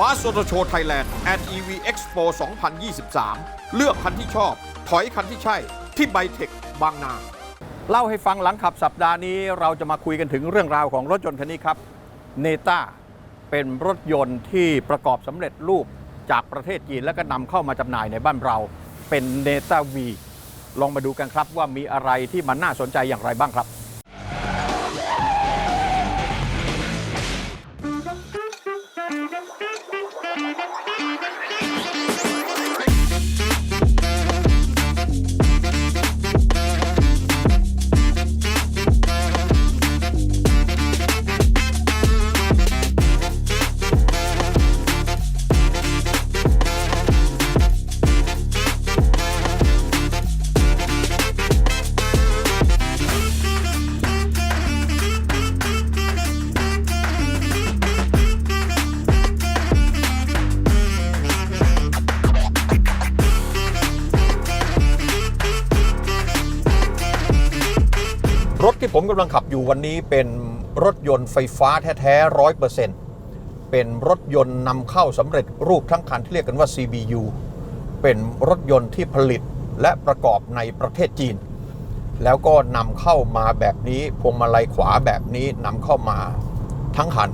ฟ้าโซโตโชไทยแลนด์ and EV Expo 2023 เลือกคันที่ชอบ ถอยคันที่ใช่ ที่ไบเทคบางนา เล่าให้ฟังหลังขับสัปดาห์นี้เราจะมาคุยกันถึงเรื่องราวของรถยนต์คันนี้ครับเนต้าเป็นรถยนต์ที่ประกอบสำเร็จรูปจากประเทศจีนแล้วก็นำเข้ามาจำหน่ายในบ้านเรา เป็นเนต้าวีลองมาดูกันครับว่ามีอะไรที่มันน่าสนใจอย่างไรบ้างครับ กำลังขับอยู่วันนี้เป็นรถยนต์ไฟฟ้าแท้ๆร้อยเปอร์เซ็นต์เป็นรถยนต์นำเข้าสำเร็จรูปทั้งคันที่เรียกกันว่า CBU เป็นรถยนต์ที่ผลิตและประกอบในประเทศจีน แล้วก็นำเข้ามาแบบนี้พวงมาลัยขวาแบบนี้นำเข้ามาทั้งคัน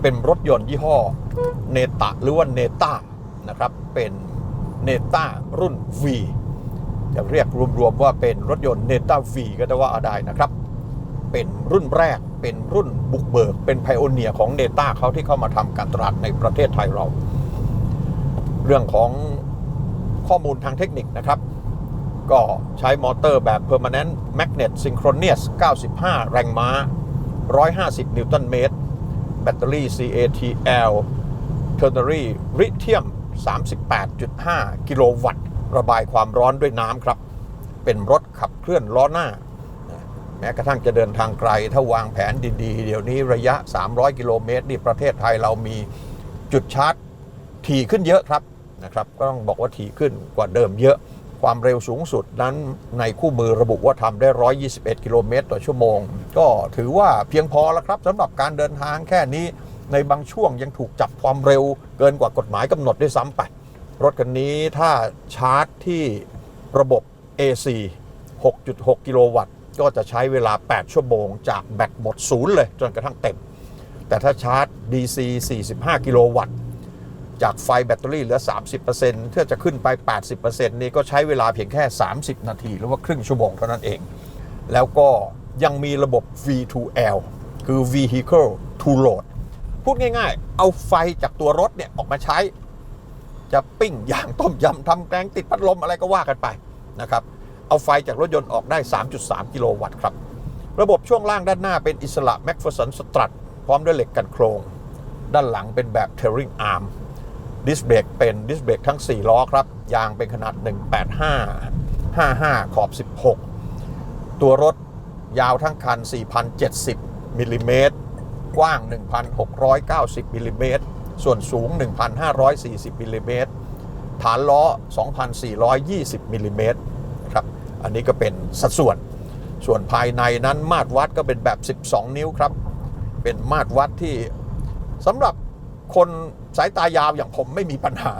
เป็นรถยนต์ยี่ห้อเนตะหรือว่าเนต้านะครับ เป็นเนต้ารุ่น V จะเรียกรวมๆว่าเป็นรถยนต์เนต้า V ก็ได้ว่าได้นะครับ เป็นรุ่นแรก เป็นรุ่นบุกเบิก เป็นไพโอเนียของเนต้าเขาที่เข้ามาทำการตลาดในประเทศไทยเรา เรื่องของข้อมูลทางเทคนิคนะครับ ก็ใช้มอเตอร์แบบ Permanent Magnet Synchronous 95 แรงม้า 150 นิวตันเมตร แบตเตอรี่ CATL Ternary Lithium 38.5 กิโลวัตต์ ระบายความร้อนด้วยน้ำครับ เป็นรถขับเคลื่อนล้อหน้า ม้กระทั่งจะเดินทางไกล ถ้าวางแผนดีๆ เดี๋ยวนี้ระยะ 300 กิโลเมตรนี่ประเทศไทยเรามีจุดชาร์จถี่ขึ้นเยอะครับนะครับก็ต้องบอกว่าถี่ขึ้นกว่าเดิมเยอะ ความเร็วสูงสุดนั้นในคู่มือระบุว่าทำได้ 121 กิโลเมตรต่อชั่วโมง ก็ถือว่าเพียงพอแล้วครับสำหรับการเดินทางแค่นี้ในบางช่วงยังถูกจับความเร็วเกินกว่ากฎหมายกำหนดด้วยซ้ำไป รถคันนี้ถ้าชาร์จที่ระบบ AC 6.6 กิโลวัตต์ ก็จะใช้เวลา 8 ชั่วโมง จากแบตหมดศูนย์เลย จนกระทั่งเต็ม แต่ถ้าชาร์จ DC 45 กิโลวัตต์จากไฟแบตเตอรี่เหลือ 30%เพื่อจะขึ้นไป 80%นี่ก็ใช้เวลาเพียงแค่ 30 นาที หรือว่าครึ่งชั่วโมงเท่านั้นเอง แล้วก็ยังมีระบบ V2L คือ Vehicle to Load พูดง่ายๆ เอาไฟจากตัวรถเนี่ยออกมาใช้ จะปิ้งย่างต้มยำทำแกงติดพัดลมอะไรก็ว่ากันไปนะครับ เอาไฟจากรถยนต์ออกได้ 3.3 กิโลวัตต์ครับ ระบบช่วงล่างด้านหน้าเป็นอิสระ MacPherson Strut พร้อมด้วยเหล็กกันโครง ด้านหลังเป็นแบบ Tearing Arm ดิสเบรกเป็นดิสเบรกทั้ง 4 ล้อครับ ยางเป็นขนาด 185 55 ขอบ 16 ตัวรถยาวทั้งคัน 4,070มิลลิเมตร กว้าง 1,690มิลลิเมตร ส่วนสูง 1,540มิลลิเมตร ฐานล้อ 2,420มิลลิเมตร อันนี้ก็เป็นสัดส่วน ส่วนภายในนั้นมาตรวัดก็เป็นแบบ 12 นิ้วครับ เป็นมาตรวัดที่สำหรับคนสายตายาวอย่างผมไม่มีปัญหา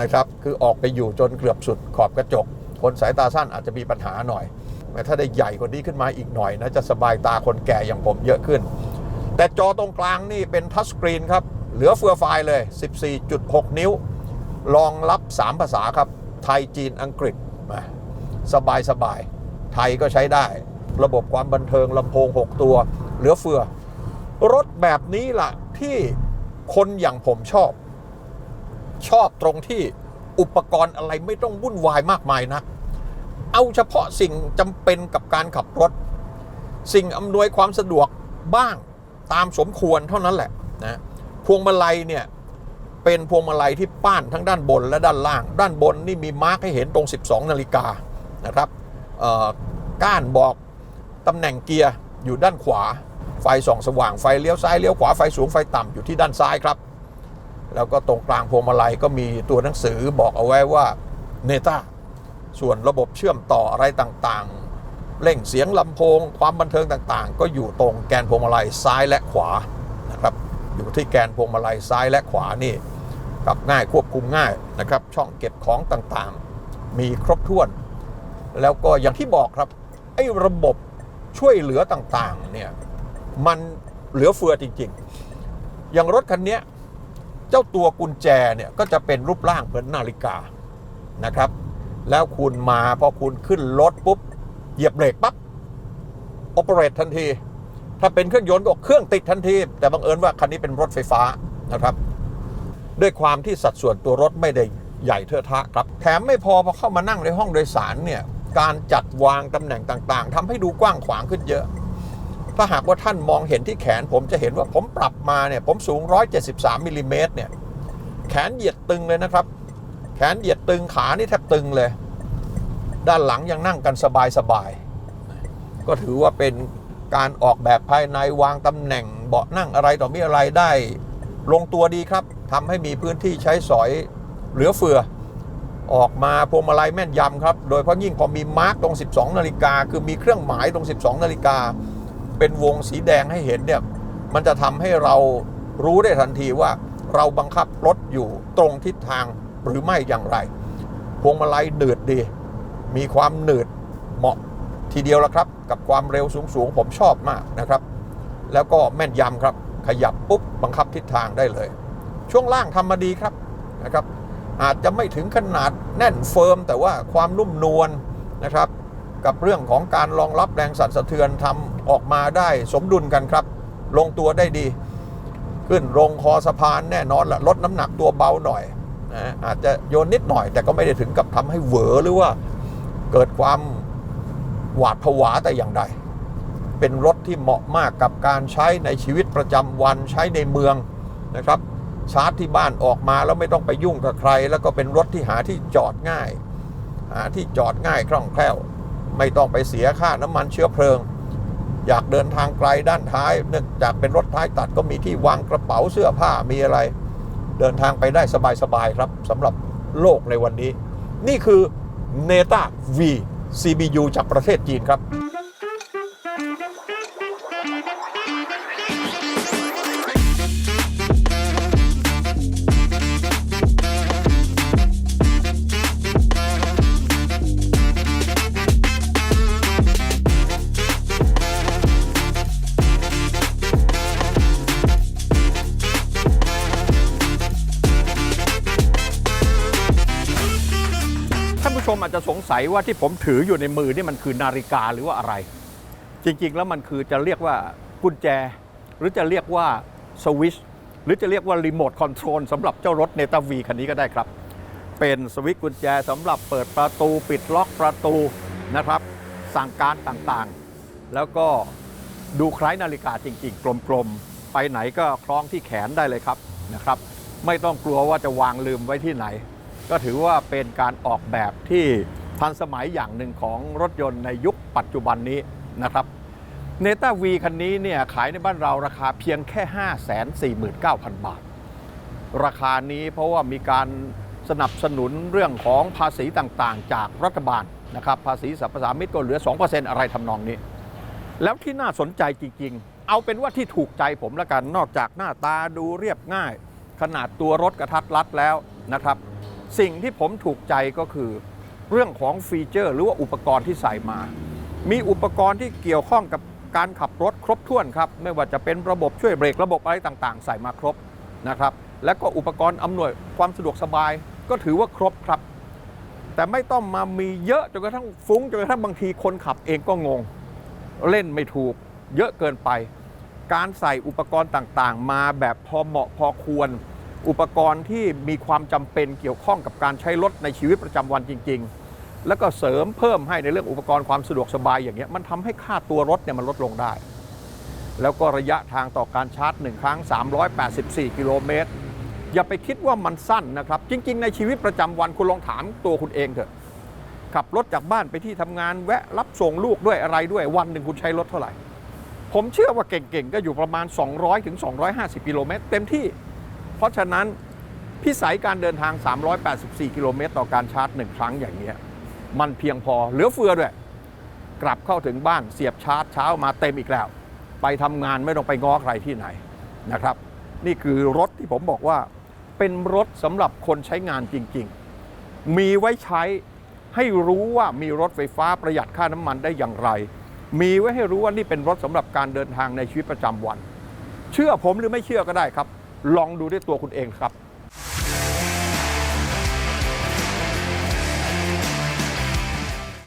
นะครับ คือออกไปอยู่จนเกือบสุดขอบกระจก คนสายตาสั้นอาจจะมีปัญหาหน่อยแต่ถ้าได้ใหญ่กว่านี้ขึ้นมาอีกหน่อยนะจะสบายตาคนแก่อย่างผมเยอะขึ้น แต่จอตรงกลางนี่เป็นทัชสกรีนครับ เหลือเฟือไฟเลย 14.6 นิ้วรองรับ 3 ภาษาครับ ไทยจีนอังกฤษ สบายสบายไทยก็ใช้ได้ ระบบความบันเทิงลำโพง 6 ตัว เหลือเฟือ รถแบบนี้ล่ะ ที่คนอย่างผมชอบ ชอบตรงที่อุปกรณ์อะไรไม่ต้องวุ่นวายมากมายนักเอาเฉพาะสิ่งจำเป็นกับการขับรถ สิ่งอำนวยความสะดวกบ้างตามสมควรเท่านั้นแหละนะพวงมาลัยเนี่ยเป็นพวงมาลัยที่ป้านทั้งด้านบนและด้านล่าง ด้านบนนี่มีมาร์กให้เห็นตรง 12 นาฬิกา นะครับก้านบอกตำแหน่งเกียร์อยู่ด้านขวา ไฟส่องสว่างไฟเลี้ยวซ้ายเลี้ยวขวาไฟสูงไฟต่ำอยู่ที่ด้านซ้ายครับ แล้วก็ตรงกลางพวงมาลัยก็มีตัวหนังสือบอกเอาไว้ว่าเนต้าส่วนระบบเชื่อมต่ออะไรต่างๆ เร่งเสียงลำโพง ความบันเทิงต่างๆ ก็อยู่ตรงแกนพวงมาลัยซ้ายและขวานะครับอยู่ที่แกนพวงมาลัยซ้ายและขวานี่ขับง่ายควบคุมง่ายนะครับช่องเก็บของต่างๆ มีครบถ้วน แล้วก็อย่างที่บอกครับ ไอ้ระบบช่วยเหลือต่างๆเนี่ยมันเหลือเฟือจริงๆ อย่างรถคันเนี้ยเจ้าตัวกุญแจเนี่ยก็จะเป็นรูปร่างเหมือนนาฬิกานะครับ แล้วคุณมาพอคุณขึ้นรถปุ๊บ เหยียบเบรกปั๊บโอเปเรตทันที ถ้าเป็นเครื่องยนต์ก็เครื่องติดทันที แต่บังเอิญว่าคันนี้เป็นรถไฟฟ้านะครับ ด้วยความที่สัดส่วนตัวรถไม่ได้ใหญ่เทอะทะครับ แถมไม่พอพอเข้ามานั่งในห้องโดยสารเนี่ย การจัดวางตำแหน่งต่างๆทำให้ดูกว้างขวางขึ้นเยอะ ถ้าหากว่าท่านมองเห็นที่แขน ผมจะเห็นว่าผมปรับมาเนี่ยผมสูง 173มิลลิเมตรเนี่ยแขนเหยียดตึงเลยนะครับ แขนเหยียดตึงขานี่แทบตึงเลย ด้านหลังยังนั่งกันสบายๆก็ถือว่าเป็นการออกแบบภายในวางตำแหน่งเบาะนั่งอะไรต่อมีอะไรได้ ลงตัวดีครับทำให้มีพื้นที่ใช้สอยเหลือเฟือ ออกมาพวงมาลัยแม่นยำครับ โดยเฉพาะยิ่งพอมีมาร์กตรง 12 นาฬิกา คือมีเครื่องหมายตรง 12 นาฬิกา เป็นวงสีแดงให้เห็นเนี่ย มันจะทำให้เรารู้ได้ทันทีว่า เราบังคับรถอยู่ตรงทิศทางหรือไม่อย่างไร พวงมาลัยหนืดดี มีความหนืดเหมาะทีเดียวละครับ กับความเร็วสูงๆผมชอบมากนะครับ แล้วก็แม่นยำครับ ขยับปุ๊บบังคับทิศทางได้เลย ช่วงล่างทำมาดีครับนะครับ อาจจะไม่ถึงขนาดแน่นเฟิร์ม แต่ว่าความนุ่มนวลนะครับ กับเรื่องของการรองรับแรงสั่นสะเทือนทำออกมาได้สมดุลกันครับ ลงตัวได้ดี ขึ้นลงคอสะพานแน่นอนละลดน้ำหนักตัวเบาหน่อยนะอาจจะโยนนิดหน่อย แต่ก็ไม่ได้ถึงกับทำให้เหวอหรือว่าเกิดความหวาดผวาแต่อย่างใด เป็นรถที่เหมาะมากกับการใช้ในชีวิตประจำวันใช้ในเมืองนะครับ ชาร์จที่บ้านออกมาแล้วไม่ต้องไปยุ่งกับใคร แล้วก็เป็นรถที่หาที่จอดง่าย หาที่จอดง่ายคล่องแคล่ว ไม่ต้องไปเสียค่าน้ำมันเชื้อเพลิง อยากเดินทางไกลด้านท้าย เนื่องจากเป็นรถท้ายตัดก็มีที่วางกระเป๋าเสื้อผ้ามีอะไร เดินทางไปได้สบายๆครับสำหรับโลกในวันนี้ นี่คือ n e t a V CBU จากประเทศจีนครับ ผู้ชมอาจจะสงสัยว่าที่ผมถืออยู่ในมือนี่มันคือนาฬิกาหรือว่าอะไร จริงๆ แล้วมันคือจะเรียกว่ากุญแจ หรือจะเรียกว่าสวิชหรือจะเรียกว่ารีโมทคอนโทรลสำหรับเจ้ารถเนต้าวีคันนี้ก็ได้ครับ เป็นสวิตช์กุญแจสำหรับเปิดประตูปิดล็อกประตูนะครับ สั่งการต่างๆ แล้วก็ดูคล้ายนาฬิกาจริง ๆ กลมๆ ไปไหนก็คล้องที่แขนได้เลยครับนะครับ ไม่ต้องกลัวว่าจะวางลืมไว้ที่ไหน ก็ถือว่าเป็นการออกแบบที่ทันสมัยอย่างหนึ่งของรถยนต์ในยุคปัจจุบันนี้นะครับเนต้าวีคันนี้เนี่ยขายในบ้านเราราคาเพียงแค่ 549,000 บาท ราคานี้เพราะว่ามีการสนับสนุนเรื่องของภาษีต่างๆ จากรัฐบาลนะครับภาษีสรรพสามิตก็เหลือ 2%อะไรทำนองนี้ แล้วที่น่าสนใจจริงๆ เอาเป็นว่าที่ถูกใจผมละกันนอกจากหน้าตาดูเรียบง่าย ขนาดตัวรถกระทัดรัดแล้วนะครับ สิ่งที่ผมถูกใจก็คือ เรื่องของฟีเจอร์ หรือว่าอุปกรณ์ที่ใส่มา มีอุปกรณ์ที่เกี่ยวข้องกับการขับรถครบถ้วนครับ ไม่ว่าจะเป็นระบบช่วยเบรกระบบอะไรต่างๆ ใส่มาครบนะครับ และก็อุปกรณ์อำนวยความสะดวกสบาย ก็ถือว่าครบครับ แต่ไม่ต้องมามีเยอะจนกระทั่งฟุ้งจนกระทั่งบางทีคนขับเองก็งง เล่นไม่ถูก เยอะเกินไป การใส่อุปกรณ์ต่างๆ มาแบบพอเหมาะพอควร อุปกรณ์ที่มีความจำเป็นเกี่ยวข้องกับการใช้รถในชีวิตประจำวันจริง ๆ แล้วก็เสริมเพิ่มให้ในเรื่องอุปกรณ์ความสะดวกสบายอย่างเงี้ยมันทำให้ค่าตัวรถเนี่ยมันลดลงได้ แล้วก็ระยะทางต่อการชาร์จหนึ่งครั้ง 384 กิโลเมตรอย่าไปคิดว่ามันสั้นนะครับ จริง ๆ ในชีวิตประจำวันคุณลองถามตัวคุณเองเถอะขับรถจากบ้านไปที่ทำงานแวะรับส่งลูกด้วยอะไรด้วยวันหนึ่งคุณใช้รถเท่าไหร่ ผมเชื่อว่าเก่งๆ ก็อยู่ประมาณ 200ถึง250 กิโลเมตรเต็มที่ เพราะฉะนั้นพิสัยการเดินทาง 384 กิโลเมตรต่อการชาร์จหนึ่งครั้งอย่างนี้มันเพียงพอเหลือเฟือด้วย กลับเข้าถึงบ้านเสียบชาร์จเช้ามาเต็มอีกแล้ว ไปทำงานไม่ต้องไปง้อใครที่ไหนนะครับ นี่คือรถที่ผมบอกว่า เป็นรถสำหรับคนใช้งานจริง ๆ มีไว้ใช้ให้รู้ว่ามีรถไฟฟ้าประหยัดค่าน้ำมันได้อย่างไร มีไว้ให้รู้ว่านี่เป็นรถสำหรับการเดินทางในชีวิตประจำวัน เชื่อผมหรือไม่เชื่อก็ได้ครับ ลองดูด้วยตัวคุณเองครับ